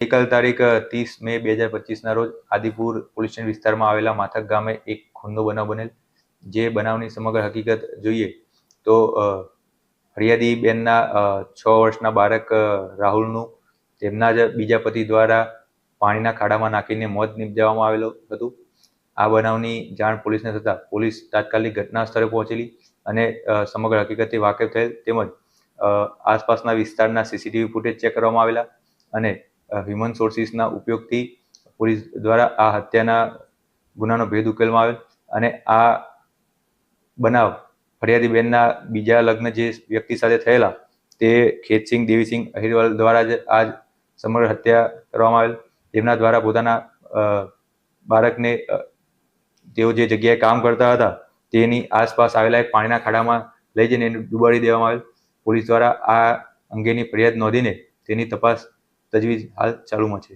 ગઈકાલ તારીખ ત્રીસ મે બે હજાર પચીસના રોજ આદિપુર પોલીસ સ્ટેશન વિસ્તારમાં આવેલા માથક ગામે એક ખૂનનો બનાવ બનેલ. જે બનાવની સમગ્ર હકીકત જોઈએ તો હરિયાદી બેનના છ વર્ષના બાળક રાહુલનું, તેમના જ બીજા પતિ દ્વારા પાણીના ખાડામાં નાખીને મોત નિપજાવવામાં આવેલું હતું. આ બનાવની જાણ પોલીસને થતાં પોલીસ તાત્કાલિક ઘટના સ્થળે પહોંચેલી અને સમગ્ર હકીકતથી વાકેફ થયેલ તેમજ આસપાસના વિસ્તારના સીસીટીવી ફૂટેજ ચેક કરવામાં આવેલા અને હ્યુમન સોર્સિસના ઉપયોગથી પોલીસ દ્વારા આ હત્યાના ગુનાનો ભેદ ઉકેલવામાં આવેલ અને આ બનાવ ફરિયાદી બેનના બીજા લગ્ન જે વ્યક્તિ સાથે થયેલા તે ખેતસિંહ, દેવીસિંહ અહિરવાલ દ્વારા જ આ સમગ્ર હત્યા કરવામાં આવેલ. તેમના દ્વારા પોતાના બાળકને તેઓ જે જગ્યાએ કામ કરતા હતા તેની આસપાસ આવેલા એક પાણીના ખાડામાં લઈ જઈને એને ડુબાડી દેવામાં આવેલ. પોલીસ દ્વારા આ અંગેની ફરિયાદ નોંધીને તેની તપાસ તજવીજ હાલ ચાલુમાં છે.